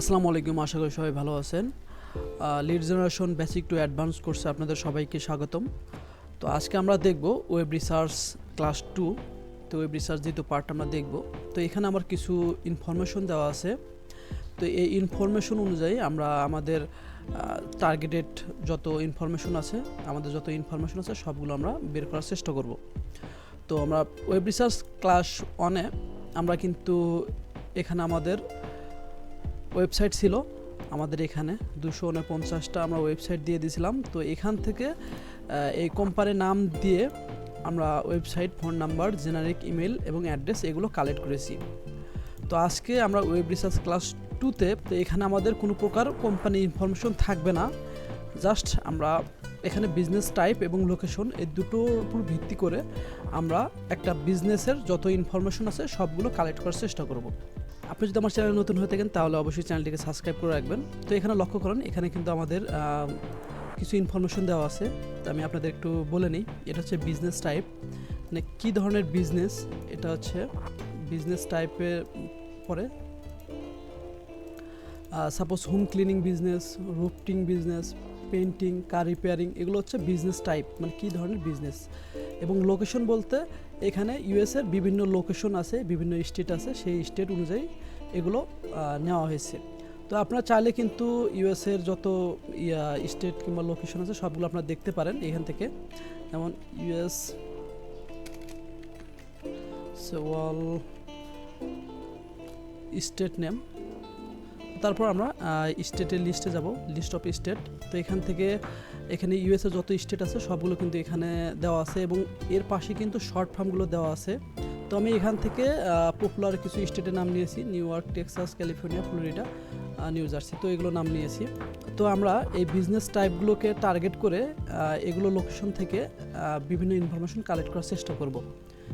আসসালামু আলাইকুম, আশা করি সবাই ভালো আছেন। Lead generation basic to advance কোর্সে আপনাদের সবাইকে স্বাগতম। তো আজকে আমরা দেখব ওয়েব রিসার্চ ক্লাস টু তো ওয়েব রিসার্চ যেহেতু পার্ট আমরা দেখব, তো এখানে আমার কিছু ইনফরমেশন দেওয়া আছে। তো এই ইনফরমেশন অনুযায়ী আমরা আমাদের টার্গেটেড যত ইনফরমেশন আছে, আমাদের যত ইনফরমেশন আছে সবগুলো আমরা বের করার চেষ্টা করব। তো আমরা ওয়েব রিসার্চ ক্লাস ওয়ানে আমরা কিন্তু এখানে আমাদের ওয়েবসাইট ছিল আমাদের এখানে। দুশো উনপঞ্চাশটা আমরা ওয়েবসাইট দিয়ে দিয়েছিলাম। তো এখান থেকে এই কোম্পানির নাম দিয়ে আমরা website phone number generic email এবং অ্যাড্রেস এগুলো কালেক্ট করেছি। তো আজকে আমরা ওয়েব রিসার্চ ক্লাস টুতে তো এখানে আমাদের কোনো প্রকার কোম্পানি ইনফরমেশন থাকবে না। জাস্ট আমরা এখানে বিজনেস টাইপ এবং লোকেশন এই দুটোর উপর ভিত্তি করে আমরা একটা বিজনেসের যত ইনফরমেশন আছে সবগুলো কালেক্ট করার চেষ্টা করব। আপনি যদি আমার চ্যানেল নতুন হয়ে থাকেন, তাহলে অবশ্যই চ্যানেলটিকে সাবস্ক্রাইব করে রাখবেন। তো এখানে লক্ষ্য করেন, এখানে কিন্তু আমাদের কিছু ইনফরমেশন দেওয়া আছে। তো আমি আপনাদের একটু বলে নিই। এটা হচ্ছে বিজনেস টাইপ মানে কী ধরনের বিজনেস এটা হচ্ছে বিজনেস টাইপের পরে suppose home cleaning business roofing business painting car repairing এগুলো হচ্ছে বিজনেস টাইপ মানে কী ধরনের বিজনেস এবং লোকেশন বলতে এখানে ইউএসের বিভিন্ন লোকেশন আছে, বিভিন্ন স্টেট আছে, সেই স্টেট অনুযায়ী এগুলো নেওয়া হয়েছে। তো আপনারা চাইলে কিন্তু ইউএসের যত স্টেট কিংবা লোকেশন আছে, সবগুলো আপনারা দেখতে পারেন এখান থেকে। যেমন ইউএস সেওয়াল স্টেট নেম। তারপর আমরা স্টেটের লিস্টে যাব লিস্ট অফ স্টেট তো এখান থেকে, এখানে ইউএসএ যত স্টেট আছে, সবগুলো কিন্তু এখানে দেওয়া আছে এবং এর পাশে কিন্তু শর্ট ফার্মগুলো দেওয়া আছে। তো আমি এখান থেকে পপুলার কিছু স্টেটের নাম নিয়েছি New York Texas California Florida New Jersey তো এগুলো নাম নিয়েছি। তো আমরা এই বিজনেস টাইপগুলোকে টার্গেট করে এগুলো লোকেশন থেকে বিভিন্ন ইনফরমেশন কালেক্ট করার চেষ্টা করব।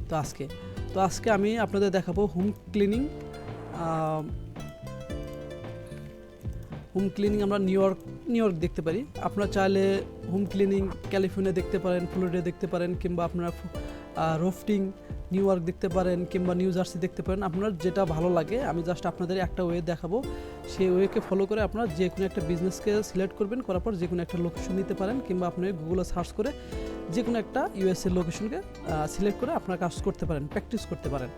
তো আজকে তো আজকে আমি আপনাদের দেখাবো হোম ক্লিনিং হোম ক্লিনিং আমরা নিউ ইয়র্ক নিউ ইয়র্ক দেখতে পারি। আপনারা চাইলে হোম ক্লিনিং ক্যালিফোর্নিয়া দেখতে পারেন ফ্লোরিডা দেখতে পারেন, কিংবা আপনারা রোফটিং নিউ ইয়র্ক দেখতে পারেন, কিংবা নিউ জার্সি দেখতে পারেন। আপনার যেটা ভালো লাগে, আমি জাস্ট আপনাদের একটা ওয়ে দেখাবো। সেই ওয়েকে ফলো করে আপনারা যে কোনো একটা বিজনেসকে সিলেক্ট করবেন, করার পর যে কোনো একটা লোকেশন নিতে পারেন, কিংবা আপনি গুগলে সার্চ করে যে কোনো একটা ইউএসএর লোকেশনকে সিলেক্ট করে আপনার কাজ করতে পারেন প্র্যাকটিস করতে পারেন।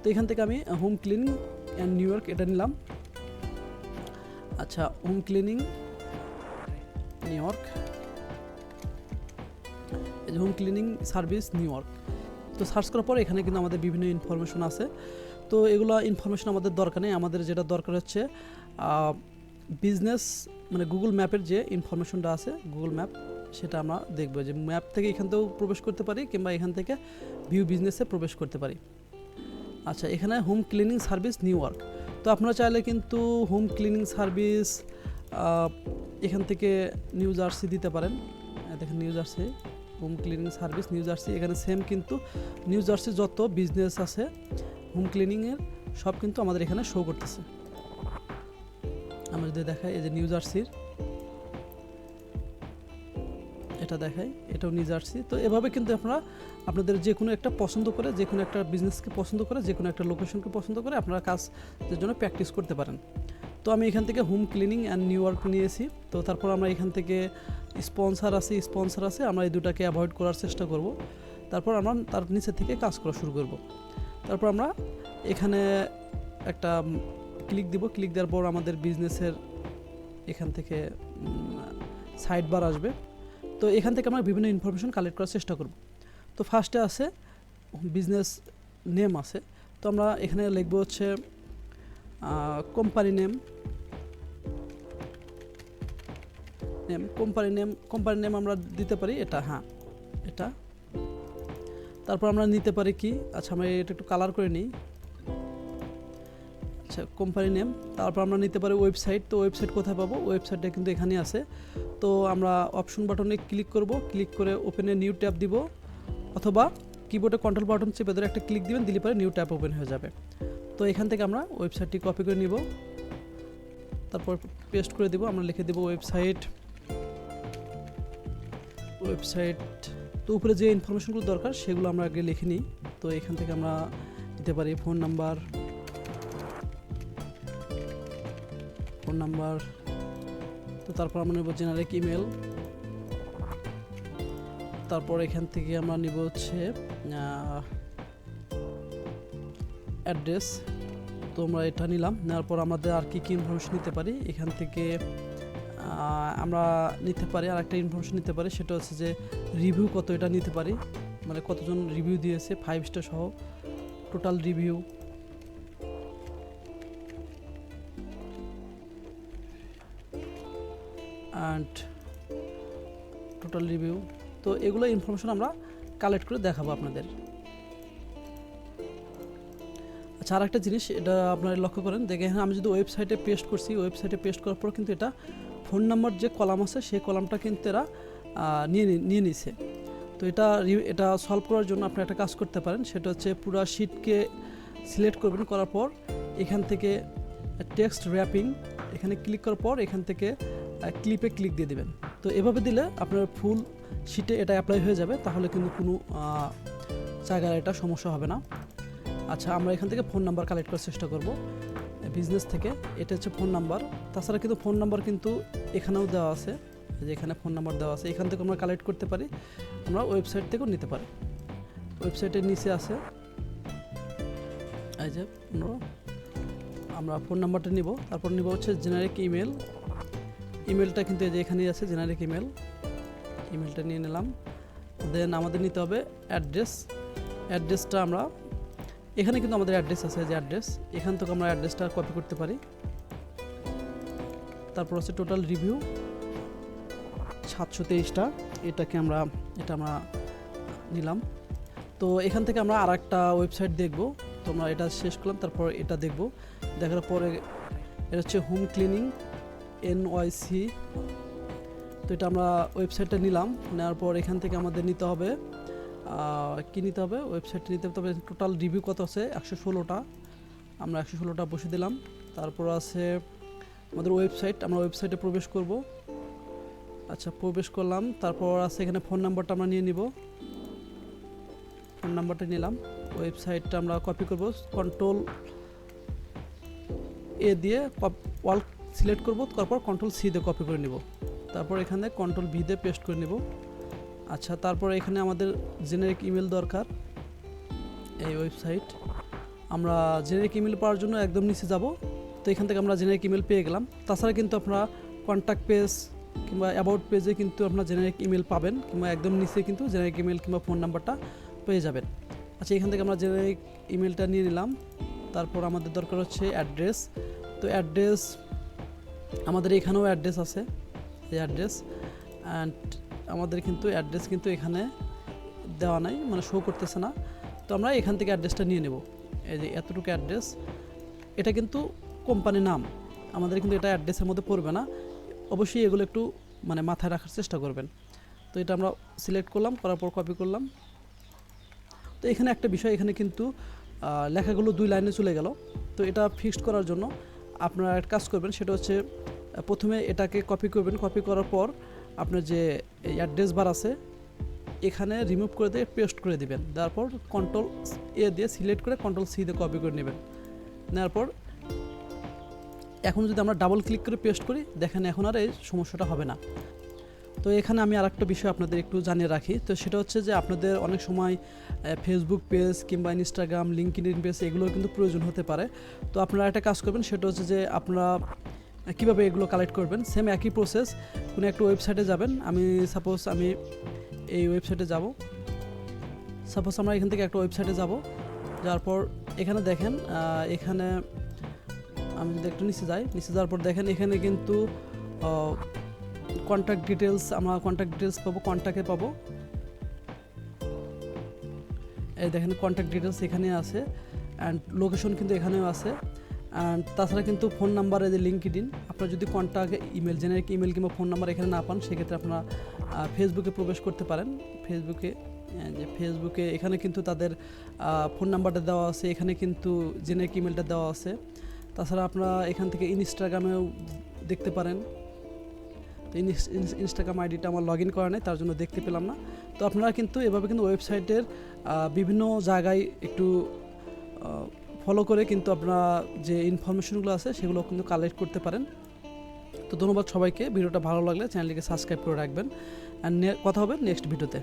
তো এখান থেকে আমি home cleaning and New York এটা নিলাম। আচ্ছা home cleaning New York home cleaning service New York তো সার্চ করার পর এখানে কিন্তু আমাদের বিভিন্ন ইনফরমেশন আছে। তো এগুলো ইনফরমেশন আমাদের দরকার নেই। আমাদের যেটা দরকার হচ্ছে বিজনেস মানে গুগল ম্যাপের যে ইনফরমেশনটা আছে গুগল ম্যাপ সেটা আমরা দেখব। যে ম্যাপ থেকে এখান থেকেও প্রবেশ করতে পারি, কিংবা এখান থেকে ভিউ বিজনেসে প্রবেশ করতে পারি। আচ্ছা এখানে home cleaning service New York তো আপনারা চাইলে কিন্তু হোম ক্লিনিং সার্ভিস এখান থেকে নিউ জার্সি দিতে পারেন। দেখেন New Jersey home cleaning service New Jersey এখানে সেম কিন্তু নিউ জার্সি যত বিজনেস আছে হোম ক্লিনিংয়ের সব কিন্তু আমাদের এখানে শো করতেছে। আমরা যদি দেখাই এই যে নিউ জার্সির এটা দেখাই, এটাও নিউ জার্সি তো এভাবে কিন্তু আপনারা আপনাদের যে কোনো একটা পছন্দ করে, যে কোনো একটা বিজনেসকে পছন্দ করে, যে কোনো একটা লোকেশনকে পছন্দ করে আপনারা কাজের জন্য প্র্যাকটিস করতে পারেন। তো আমি এখান থেকে home cleaning and New York নিয়েছি। তো তারপর আমরা এখান থেকে স্পন্সার আছে স্পন্সার আছে, আমরা এই দুটাকে অ্যাভয়েড করার চেষ্টা করব। তারপর আমরা তার নিচে থেকে কাজ করা শুরু করব। তারপর আমরা এখানে একটা ক্লিক দিব। ক্লিক দেওয়ার পর আমাদের বিজনেসের এখান থেকে সাইড বার আসবে। তো এখান থেকে আমরা বিভিন্ন ইনফরমেশন কালেক্ট করার চেষ্টা করব। তো ফার্স্টে আছে বিজনেস নেম আছে। তো আমরা এখানে লিখব হচ্ছে company name name company name company name আমরা দিতে পারি, এটা হ্যাঁ এটা। তারপর আমরা নিতে পারি কি? আচ্ছা আমরা এটা একটু কালার করে নিই। আচ্ছা কোম্পানি নেম তারপর আমরা নিতে পারি ওয়েবসাইট তো ওয়েবসাইট কোথায় পাবো? ওয়েবসাইটটা কিন্তু এখানেই আছে। তো আমরা অপশন বাটনে ক্লিক করব ক্লিক করে ওপেনে নিউ ট্যাব দিব, অথবা কিবোর্ডে কন্ট্রোল বাটন চেপে ধরে একটা ক্লিক দিবেন, দিলে পরে নিউ ট্যাব ওপেন হয়ে যাবে। তো এখান থেকে আমরা ওয়েবসাইটটি কপি করে নিব। তারপর পেস্ট করে দিব, আমরা লিখে দেব ওয়েবসাইট ওয়েবসাইট তো উপরে যে ইনফরমেশনগুলো দরকার, সেগুলো আমরা আগে লিখে নিই। তো এখান থেকে আমরা দিতে পারি ফোন নাম্বার ফোন নাম্বার, তো তারপর আমরা নেব জেনারিক ইমেল তারপর এখান থেকে আমরা নিব হচ্ছে অ্যাড্রেস তো আমরা এটা নিলাম, নেওয়ার পর আমাদের আর কী কী ইনফরমেশন নিতে পারি? এখান থেকে আমরা নিতে পারি আর একটা ইনফরমেশন নিতে পারি, সেটা হচ্ছে যে রিভিউ কত এটা নিতে পারি। মানে কতজন রিভিউ দিয়েছে ফাইভ স্টার সহ total review and total review তো এগুলো ইনফরমেশন আমরা কালেক্ট করে দেখাবো আপনাদের। আচ্ছা আর একটা জিনিস, এটা আপনারা লক্ষ্য করেন, দেখেন আমি যদি ওয়েবসাইটে পেস্ট করছি ওয়েবসাইটে পেস্ট করার পর কিন্তু এটা ফোন নাম্বার যে কলাম আছে, সেই কলামটা কিন্তু এরা নিয়ে নিয়ে নিছে। তো এটা এটা সলভ করার জন্য আপনি একটা কাজ করতে পারেন, সেটা হচ্ছে পুরো শিটকে সিলেক্ট করবেন, করার পর এখান থেকে টেক্সট র্যাপিং এখানে ক্লিক করার পর এখান থেকে ক্লিপে ক্লিক দিয়ে দেবেন। তো এভাবে দিলে আপনার ফুল শিটে এটা অ্যাপ্লাই হয়ে যাবে তাহলে কিন্তু কোনো আহ, জায়গায় এটা সমস্যা হবে না। আচ্ছা আমরা এখান থেকে ফোন নাম্বার কালেক্ট করার চেষ্টা করব বিজনেস থেকে। এটা হচ্ছে ফোন নাম্বার তাছাড়া কিন্তু ফোন নাম্বার কিন্তু এখানেও দেওয়া আছে যে এখানে ফোন নাম্বার দেওয়া আছে। এখান থেকে আমরা কালেক্ট করতে পারি আমরা ওয়েবসাইট থেকেও নিতে পারি। ওয়েবসাইটের নিচে আছে এই যে আমরা ফোন নাম্বারটা নিব। তারপর নিব হচ্ছে জেনারিক ইমেল ইমেলটা কিন্তু এই যে এখানেই আছে জেনারিক ইমেল ইমেলটা নিয়ে নিলাম। দেন আমাদের নিতে হবে অ্যাড্রেস অ্যাড্রেসটা আমরা, এখানে কিন্তু আমাদের অ্যাড্রেস আছে যে অ্যাড্রেস এখান থেকে আমরা অ্যাড্রেসটা কপি করতে পারি। তারপর হচ্ছে টোটাল রিভিউ সাতশো তেইশটা, এটাকে আমরা, এটা আমরা নিলাম। তো এখান থেকে আমরা আর একটা ওয়েবসাইট দেখব। তো আমরা এটা শেষ করলাম, তারপর এটা দেখব। দেখার পরে এটা হচ্ছে হোম ক্লিনিং এনওয়াইসি তো এটা আমরা ওয়েবসাইটটা নিলাম। নেওয়ার পর এখান থেকে আমাদের নিতে হবে। কী নিতে হবে? ওয়েবসাইটে নিতে হবে। তবে টোটাল রিভিউ কত আছে? একশো ষোলোটা। আমরা একশো ষোলোটা বসে দিলাম। তারপর আছে আমাদের ওয়েবসাইট আমরা ওয়েবসাইটে প্রবেশ করব। আচ্ছা প্রবেশ করলাম। তারপর আছে এখানে ফোন নাম্বারটা আমরা নিয়ে নিব। ফোন নাম্বারটা নিলাম। ওয়েবসাইটটা আমরা কপি করব। কন্ট্রোল এ দিয়ে ওয়াল সিলেক্ট করব, তারপর কন্ট্রোল সি দিয়ে কপি করে নিব। তারপর এখানে কন্ট্রোল ভি দিয়ে পেস্ট করে নেব। আচ্ছা তারপর এখানে আমাদের জেনারিক ইমেল দরকার এই ওয়েবসাইট আমরা জেনারিক ইমেল পাওয়ার জন্য একদম নিচে যাব। তো এখান থেকে আমরা জেনারিক ইমেল পেয়ে গেলাম। তাছাড়া কিন্তু আপনারা কন্ট্যাক্ট পেজ কিংবা অ্যাবাউট পেজে কিন্তু আপনার জেনারিক ইমেল পাবেন কিংবা একদম নিচে কিন্তু জেনারিক ইমেল কিংবা ফোন নাম্বারটা পেয়ে যাবেন। আচ্ছা এখান থেকে আমরা জেনারিক ইমেলটা নিয়ে নিলাম। তারপর আমাদের দরকার হচ্ছে অ্যাড্রেস তো অ্যাড্রেস আমাদের এখানেও অ্যাড্রেস আছে, এই অ্যাড্রেস অ্যান্ড আমাদের কিন্তু অ্যাড্রেস কিন্তু এখানে দেওয়া নাই মানে শো করতেছে না। তো আমরা এখান থেকে অ্যাড্রেসটা নিয়ে নেব। এই যে এতটুকু অ্যাড্রেস এটা কিন্তু কোম্পানির নাম। আমাদের কিন্তু এটা অ্যাড্রেসের মধ্যে পড়বে না। অবশ্যই এগুলো একটু মানে মাথায় রাখার চেষ্টা করবেন। তো এটা আমরা সিলেক্ট করলাম, করার পর কপি করলাম। তো এখানে একটা বিষয়, এখানে কিন্তু লেখাগুলো দুই লাইনে চলে গেল। তো এটা ফিক্সড করার জন্য আপনারা একটা কাজ করবেন, সেটা হচ্ছে প্রথমে এটাকে কপি করবেন। কপি করার পর আপনার যে অ্যাড্রেস বার আছে, এখানে রিমুভ করে দিয়ে পেস্ট করে দিবেন। তারপর কন্ট্রোল এ দিয়ে সিলেক্ট করে কন্ট্রোল সি দিয়ে কপি করে নেবেন। নেওয়ার পর এখন যদি আমরা ডাবল ক্লিক করে পেস্ট করি, দেখেন এখন আর এই সমস্যাটা হবে না। তো এখানে আমি আর একটা বিষয় আপনাদের একটু জানিয়ে রাখি। তো সেটা হচ্ছে যে আপনাদের অনেক সময় ফেসবুক পেজ কিংবা ইনস্টাগ্রাম লিঙ্কড পেজ এগুলোর কিন্তু প্রয়োজন হতে পারে। তো আপনারা একটা কাজ করবেন, সেটা হচ্ছে যে আপনারা কীভাবে এগুলো কালেক্ট করবেন? সেম একই প্রসেস কোনো একটা ওয়েবসাইটে যাবেন। আমি সাপোজ আমি এই ওয়েবসাইটে যাব। সাপোজ আমরা এখান থেকে একটা ওয়েবসাইটে যাব। যাওয়ার পর এখানে দেখেন এখানে আমি যদি একটু নিচে যাই, নিচে যাওয়ার পর দেখেন এখানে কিন্তু কন্ট্যাক্ট ডিটেলস আমরা কন্ট্যাক্ট ডিটেলস পাবো কন্ট্যাক্টে পাবো। এই দেখেন কন্ট্যাক্ট ডিটেলস এখানে আছে অ্যান্ড লোকেশন কিন্তু এখানেও আছে। অ্যান্ড তাছাড়া কিন্তু ফোন নাম্বারে যে লিঙ্কড ইন আপনার যদি কন্ট্যাক্ট ইমেল জেনারিক ইমেল কিংবা ফোন নাম্বার এখানে না পান, সেক্ষেত্রে আপনারা ফেসবুকে প্রবেশ করতে পারেন। ফেসবুকে যে ফেসবুকে এখানে কিন্তু তাদের ফোন নাম্বারটা দেওয়া আছে, এখানে কিন্তু জেনারিক ইমেলটা দেওয়া আছে। তাছাড়া আপনারা এখান থেকে ইনস্টাগ্রামেও দেখতে পারেন। তো ইনস- ইনস- ইনস্টাগ্রাম আইডিটা আমার লগ ইন করা নেই, তার জন্য দেখতে পেলাম না। তো আপনারা কিন্তু এভাবে কিন্তু ওয়েবসাইটের বিভিন্ন জায়গায় একটু ফলো করে কিন্তু আপনারা যে ইনফরমেশনগুলো আছে সেগুলো কিন্তু কালেক্ট করতে পারেন। তো ধন্যবাদ সবাইকে, ভিডিওটা ভালো লাগলে চ্যানেলটিকে সাবস্ক্রাইব করে রাখবেন। অ্যান্ড কথা হবে নেক্সট ভিডিওতে